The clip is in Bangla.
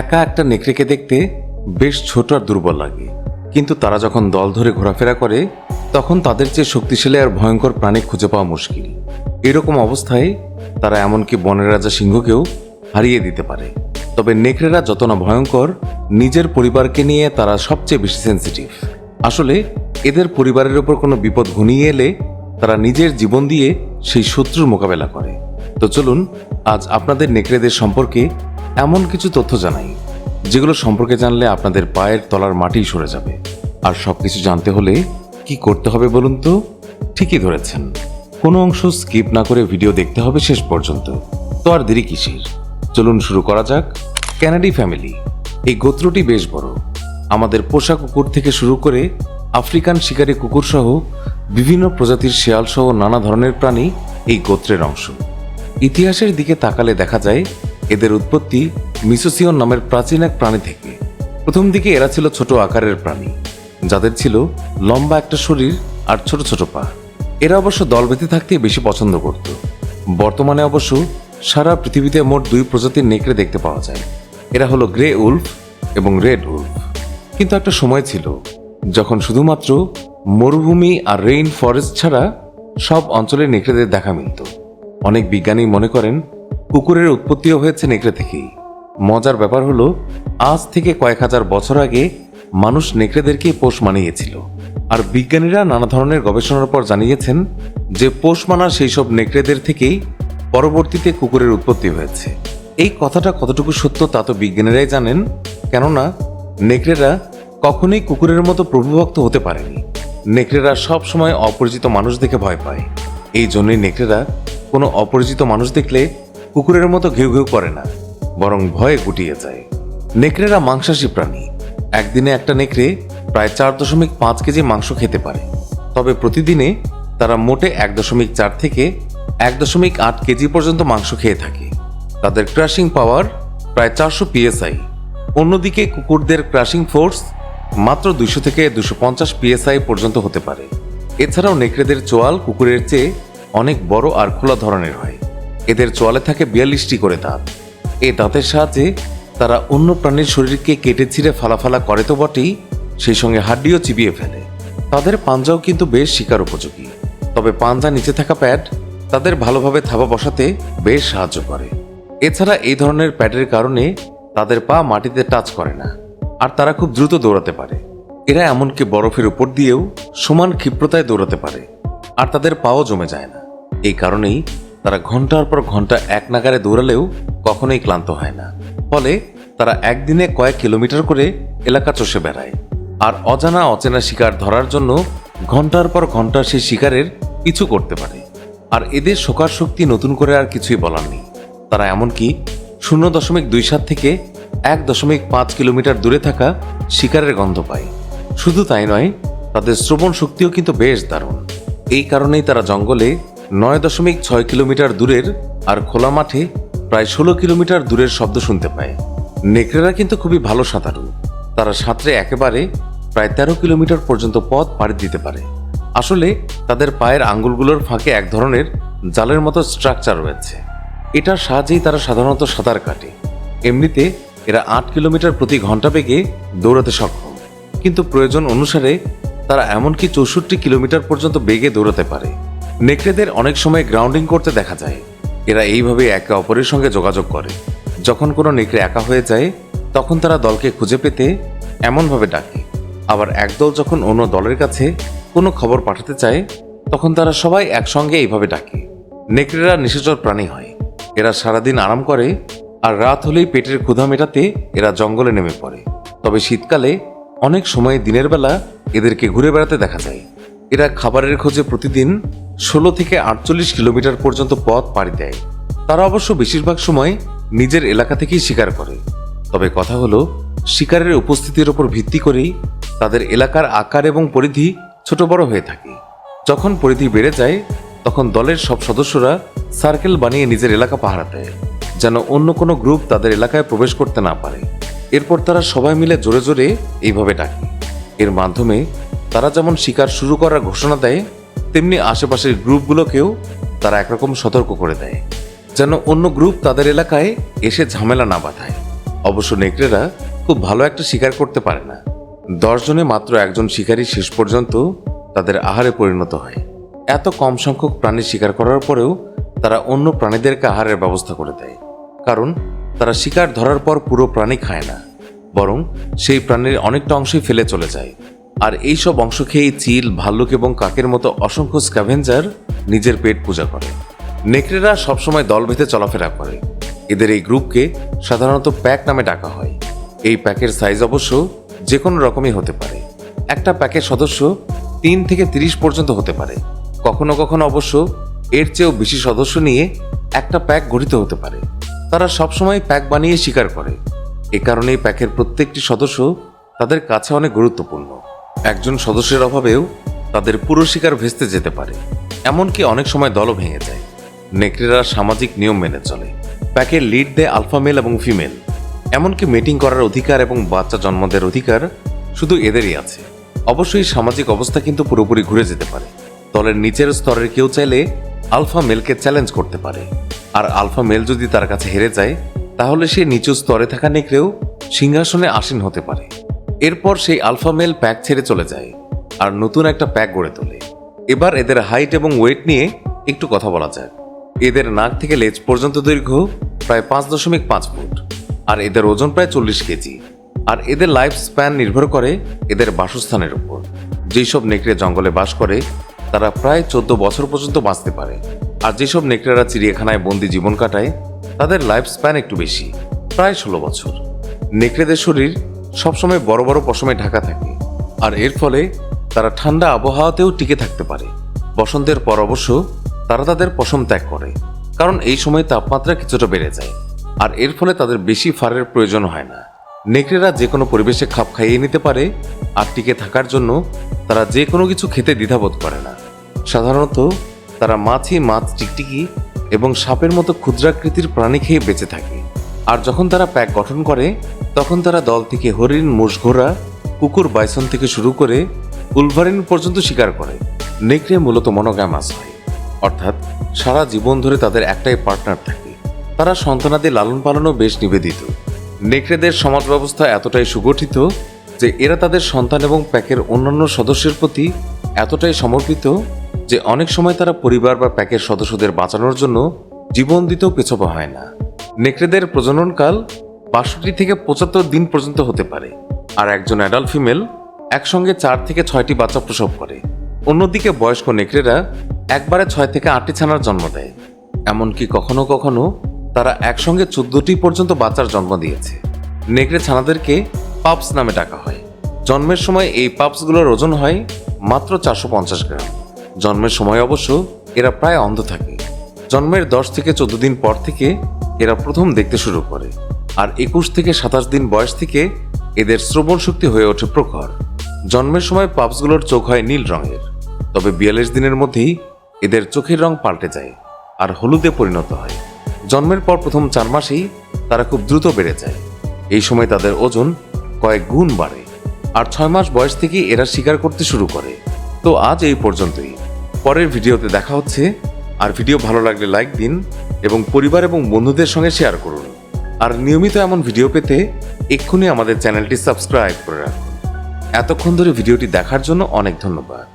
একা একটা নেকড়েকে দেখতে বেশ ছোট আর দুর্বল লাগে। কিন্তু তারা যখন দল ধরে ঘোরাফেরা করে, তখন তাদের চেয়ে শক্তিশালী আর ভয়ঙ্কর প্রাণী খুঁজে পাওয়া মুশকিল। এরকম অবস্থায় তারা এমনকি বনের রাজা সিংহকেও হারিয়ে দিতে পারে। তবে নেকড়েরা যত না ভয়ঙ্কর, নিজের পরিবারকে নিয়ে তারা সবচেয়ে বেশি সেন্সিটিভ আসলে, এদের পরিবারের ওপর কোনো বিপদ ঘনিয়ে এলে তারা নিজের জীবন দিয়ে সেই শত্রুর মোকাবেলা করে। তো চলুন, আজ আপনাদের নেকড়েদের সম্পর্কে এমন কিছু তথ্য জানাই, যেগুলো সম্পর্কে জানলে আপনাদের পায়ের তলার মাটি সরে যাবে। আর সবকিছু জানতে হলে কি করতে হবে বলুন তো? ঠিকই ধরেছেন। কোনো অংশ স্কিপ না করে ভিডিও দেখতে হবে শেষ পর্যন্ত। তো আর দেরি কিসের? চলুন শুরু করা যাক। ক্যানাডি ফ্যামিলি, এই গোত্রটি বেশ বড়। আমাদের পোষা কুকুর থেকে শুরু করে আফ্রিকান শিকারী কুকুর সহ বিভিন্ন প্রজাতির শেয়াল সহ নানা ধরনের প্রাণী এই গোত্রের অংশ। ইতিহাসের দিকে তাকালে দেখা যায় এদের উৎপত্তি মিসোসিয়ন নামের প্রাচীন এক প্রাণী থেকে। প্রথম দিকে এরা ছিল ছোট আকারের প্রাণী, যাদের ছিল লম্বা একটা শরীর আর ছোট ছোট পা। এরা অবশ্য দল বেঁধে থাকতেই বেশি পছন্দ করত। বর্তমানে অবশ্য সারা পৃথিবীতে মোট দুই প্রজাতির নেকড়ে দেখতে পাওয়া যায়। এরা হলো গ্রে উলফ এবং রেড উলফ। কিন্তু একটা সময় ছিল যখন শুধুমাত্র মরুভূমি আর রেইন ফরেস্ট ছাড়া সব অঞ্চলে নেকড়েদের দেখা মিলত। অনেক বিজ্ঞানী মনে করেন কুকুরের উৎপত্তিও হয়েছে নেকড়ে থেকেই। মজার ব্যাপার হলো, আজ থেকে কয়েক হাজার বছর আগে মানুষ নেকড়েদেরকে পোষ মানিয়েছিল। আর বিজ্ঞানীরা নানা ধরনের গবেষণার পর জানিয়েছেন যে পোষ মানা সেই সব নেকড়েদের থেকেই পরবর্তীতে কুকুরের উৎপত্তি হয়েছে। এই কথাটা কতটুকু সত্য তা তো বিজ্ঞানীরাই জানেন, কেননা নেকড়েরা কখনোই কুকুরের মতো প্রভুভক্ত হতে পারেনি। নেকড়েরা সব সময় অপরিচিত মানুষ দেখে ভয় পায়। এই জন্যই নেকড়েরা কোনো অপরিচিত মানুষ দেখলে কুকুরের মতো ঘেউ ঘেউ করে না, বরং ভয়ে গুটিয়ে যায়। নেকড়েরা মাংসাশী প্রাণী। একদিনে একটা নেকড়ে প্রায় চার দশমিক পাঁচ কেজি মাংস খেতে পারে। তবে প্রতিদিনে তারা মোটে এক দশমিক চার থেকে এক দশমিক আট কেজি পর্যন্ত মাংস খেয়ে থাকে। তাদের ক্রাশিং পাওয়ার প্রায় চারশো পিএসআই। অন্যদিকে কুকুরদের ক্রাশিং ফোর্স মাত্র দুশো থেকে দুশো পঞ্চাশ পিএসআই পর্যন্ত হতে পারে। এছাড়াও নেকড়েদের চোয়াল কুকুরের চেয়ে অনেক বড় আর খোলা ধরনের হয়। এদের চোয়ালে থাকে বিয়াল্লিশটি করে দাঁত। এই দাঁতের সাহায্যে তারা অন্য প্রাণীর শরীরকে কেটে ছিঁড়ে ফালাফালা করে তো বটেই, সেই সঙ্গে হাড্ডিও চিবিয়ে ফেলে। তাদের পাঞ্জাও কিন্তু বেশ শিকার উপযোগী। তবে পাঞ্জা নিচে থাকা প্যাড তাদের ভালোভাবে থাবা বসাতে বেশ সাহায্য করে। এছাড়া এই ধরনের প্যাডের কারণে তাদের পা মাটিতে টাচ করে না, আর তারা খুব দ্রুত দৌড়াতে পারে। এরা এমনকি বরফের উপর দিয়েও সমান ক্ষিপ্রতায় দৌড়াতে পারে, আর তাদের পাও জমে যায় না। এই কারণেই তারা ঘণ্টার পর ঘণ্টা এক নাগারে দৌড়ালেও কখনোই ক্লান্ত হয় না। ফলে তারা একদিনে কয়েক কিলোমিটার করে এলাকা চষে বেড়ায়। আর অজানা অচেনা শিকার ধরার জন্য ঘণ্টার পর ঘণ্টা সেই শিকারের পিছু করতে পারে। আর এদের শোকার শক্তি নতুন করে আর কিছুই বলার নেই। তারা এমনকি শূন্য দশমিক দুই সাত থেকে এক দশমিক পাঁচ কিলোমিটার দূরে থাকা শিকারের গন্ধ পায়। শুধু তাই নয়, তাদের শ্রবণ শক্তিও কিন্তু বেশ দারুণ। এই কারণেই তারা জঙ্গলে নয় দশমিক ছয় কিলোমিটার দূরের আর খোলা মাঠে প্রায় ষোলো কিলোমিটার দূরের শব্দ শুনতে পায়। নেকড়েরা কিন্তু খুবই ভালো সাঁতারু। তারা সাঁতরে একেবারে প্রায় তেরো কিলোমিটার পর্যন্ত পথ পাড়ি দিতে পারে। আসলে তাদের পায়ের আঙ্গুলগুলোর ফাঁকে এক ধরনের জালের মতো স্ট্রাকচার রয়েছে। এটার সাহায্যেই তারা সাধারণত সাঁতার কাটে। এমনিতে এরা আট কিলোমিটার প্রতি ঘণ্টা বেগে দৌড়াতে সক্ষম। কিন্তু প্রয়োজন অনুসারে তারা এমনকি চৌষট্টি কিলোমিটার পর্যন্ত বেগে দৌড়াতে পারে। নেকড়েদের অনেক সময় গ্রাউন্ডিং করতে দেখা যায়। এরা এইভাবে একে অপরের সঙ্গে যোগাযোগ করে। যখন কোনো নেকড়ে একা হয়ে যায়, তখন তারা দলকে খুঁজে পেতে এমনভাবে ডাকে। আবার একদল যখন অন্য দলের কাছে কোনো খবর পাঠাতে চায়, তখন তারা সবাই একসঙ্গে এইভাবে ডাকে। নেকড়েরা নিশাচর প্রাণী হয়। এরা সারাদিন আরাম করে আর রাত হলেই পেটের ক্ষুধা মেটাতে এরা জঙ্গলে নেমে পড়ে। তবে শীতকালে অনেক সময় দিনের বেলা এদেরকে ঘুরে বেড়াতে দেখা যায়। এরা খাবারের খোঁজে প্রতিদিন ষোলো থেকে আটচল্লিশ কিলোমিটার পর্যন্ত পথ পাড়ি দেয়। তারা অবশ্য বেশিরভাগ সময় নিজের এলাকা থেকেই শিকার করে। তবে কথা হলো, শিকারের উপস্থিতির ওপর ভিত্তি করেই তাদের এলাকার আকার এবং পরিধি ছোট বড় হয়ে থাকে। যখন পরিধি বেড়ে যায়, তখন দলের সব সদস্যরা সার্কেল বানিয়ে নিজের এলাকা পাহারা দেয়, যেন অন্য কোনো গ্রুপ তাদের এলাকায় প্রবেশ করতে না পারে। এরপর তারা সবাই মিলে জোরে জোরে এইভাবে ডাকে। এর মাধ্যমে তারা যেমন শিকার শুরু করার ঘোষণা দেয় তেমনি আশেপাশের গ্রুপগুলোকেও তারা একরকম সতর্ক করে দেয়। যেন অন্য গ্রুপ তাদের এলাকায় এসে ঝামেলা না বাঁধায়। অবশ্য নেকড়েরা খুব ভালো একটা শিকার করতে পারে না। দশজনে মাত্র একজন শিকারী শেষ পর্যন্ত তাদের আহারে পরিণত হয়। এত কম সংখ্যক প্রাণী শিকার করার পরেও তারা অন্য প্রাণীদেরকে আহারের ব্যবস্থা করে দেয়। কারণ তারা শিকার ধরার পর পুরো প্রাণী খায় না। বরং সেই প্রাণীর অনেকটা অংশই ফেলে চলে যায়। আর এই সব অংশ খেয়েই চিল ভাল্লুক এবং কাকের মতো অসংখ্য স্ক্যাভেঞ্জার নিজের পেট পূজা করে। নেকড়েরা সবসময় দল বেঁধে চলাফেরা করে। এদের এই গ্রুপকে সাধারণত প্যাক নামে ডাকা হয়। এই প্যাকের সাইজ অবশ্য যে কোনো রকমই হতে পারে। একটা প্যাকের সদস্য তিন থেকে তিরিশ পর্যন্ত হতে পারে। কখনো কখনো অবশ্য এর চেয়েও বেশি সদস্য নিয়ে একটা প্যাক গঠিত হতে পারে। তারা সবসময় প্যাক বানিয়ে শিকার করে। এ কারণেই প্যাকের প্রত্যেকটি সদস্য তাদের কাছে অনেক গুরুত্বপূর্ণ। একজন সদস্যের অভাবেও তাদের পুরো শিকার ভেস্তে যেতে পারে। এমনকি অনেক সময় দলও ভেঙে যায়। নেকড়েরা সামাজিক নিয়ম মেনে চলে। প্যাকের লিড দেয় আলফা মেল এবং ফিমেল। এমনকি মিটিং করার অধিকার এবং বাচ্চা জন্ম দেওয়ার অধিকার শুধু এদেরই আছে। অবশ্যই সামাজিক অবস্থা কিন্তু পুরোপুরি ঘুরে যেতে পারে। দলের নিচের স্তরের কেউ চাইলে আলফা মেলকে চ্যালেঞ্জ করতে পারে। আর আলফা মেল যদি তার কাছে হেরে যায়, তাহলে সে নিচু স্তরে থাকা নেকড়েও সিংহাসনে আসীন হতে পারে। এরপর সেই আলফা মেল প্যাক ছেড়ে চলে যায় আর নতুন একটা প্যাক গড়ে তোলে। এবার এদের হাইট এবং ওয়েট নিয়ে একটু কথা বলা যাক। এদের নাক থেকে লেজ পর্যন্ত দৈর্ঘ্য প্রায় পাঁচ দশমিক পাঁচ ফুট আর এদের ওজন প্রায় চল্লিশ কেজি। আর এদের লাইফ স্প্যান নির্ভর করে এদের বাসস্থানের উপর। যেসব নেকড়ে জঙ্গলে বাস করে, তারা প্রায় চোদ্দ বছর পর্যন্ত বাঁচতে পারে। আর যেসব নেকড়েরা চিড়িয়াখানায় বন্দি জীবন কাটায়, তাদের লাইফ স্প্যান একটু বেশি, প্রায় ষোলো বছর। নেকড়েদের শরীর সবসময় বড় বড় পশমে ঢাকা থাকে। আর এর ফলে তারা ঠান্ডা আবহাওয়াতেও টিকে থাকতে পারে। বসন্তের পর অবশ্য তারা তাদের পশম ত্যাগ করে, কারণ এই সময় তাপমাত্রা কিছুটা বেড়ে যায়। আর এর ফলে তাদের বেশি ফারের প্রয়োজন হয় না। নেকড়েরা যে কোনো পরিবেশে খাপ খাইয়ে নিতে পারে, আর টিকে থাকার জন্য তারা যে কোনো কিছু খেতে দ্বিধাবোধ করে না। সাধারণত তারা মাছি, মাছ, টিকটিকি এবং সাপের মতো ক্ষুদ্রাকৃতির প্রাণী খেয়ে বেঁচে থাকে। আর যখন তারা প্যাক গঠন করে তখন তারা দল থেকে হরিণ মোষঘোড়া কুকুর, বাইসন থেকে শুরু করে উলভারিন পর্যন্ত শিকার করে। নেকড়ে মূলত মনোগ্যামাস হয় অর্থাৎ সারা জীবন ধরে তাদের একটাই পার্টনার থাকে। তারা সন্তানাদের লালন পালনও বেশ নিবেদিত। নেকড়েদের সমাজ ব্যবস্থা এতটাই সুগঠিত যে এরা তাদের সন্তান এবং প্যাকের অন্যান্য সদস্যের প্রতি এতটাই সমর্পিত যে অনেক সময় তারা পরিবার বা প্যাকের সদস্যদের বাঁচানোর জন্য জীবন দিতেও পেছপা হয় না। নেকড়েদের প্রজননকাল বাষট্টি থেকে পঁচাত্তর দিন পর্যন্ত হতে পারে। আর একজন অ্যাডাল্ট ফিমেল একসঙ্গে চার থেকে ছয়টি বাচ্চা প্রসব করে। অন্যদিকে বয়স্ক নেকড়েরা একবারে ছয় থেকে আটটি ছানার জন্ম দেয়। এমনকি কখনো কখনো তারা একসঙ্গে চোদ্দটি পর্যন্ত বাচ্চার জন্ম দিয়েছে। নেকড়ে ছানাদেরকে পাপস নামে ডাকা হয়। জন্মের সময় এই পাপসগুলোর ওজন হয় মাত্র চারশো পঞ্চাশ গ্রাম। জন্মের সময় অবশ্য এরা প্রায় অন্ধ থাকে। জন্মের দশ থেকে চোদ্দ দিন পর থেকে এরা প্রথম দেখতে শুরু করে। আর একুশ থেকে সাতাশ দিন বয়স থেকে এদের শ্রবণ শক্তি হয়ে ওঠে প্রখর। জন্মের সময় পাপসগুলোর চোখ হয় নীল রঙের। তবে বিয়াল্লিশ দিনের মধ্যেই এদের চোখের রং পাল্টে যায় আর হলুদে পরিণত হয়। জন্মের পর প্রথম চার মাসেই তারা খুব দ্রুত বেড়ে যায়। এই সময় তাদের ওজন কয়েক গুণ বাড়ে আর ছয় মাস বয়স থেকেই এরা শিকার করতে শুরু করে। তো আজ এই পর্যন্তই। পরের ভিডিওতে দেখা হচ্ছে। আর ভিডিও ভালো লাগলে লাইক দিন এবং পরিবার এবং বন্ধুদের সঙ্গে শেয়ার করুন। আর নিয়মিত এমন ভিডিও পেতে এক্ষুনি আমাদের চ্যানেলটি সাবস্ক্রাইব করে রাখুন। এতক্ষণ ধরে ভিডিওটি দেখার জন্য অনেক ধন্যবাদ।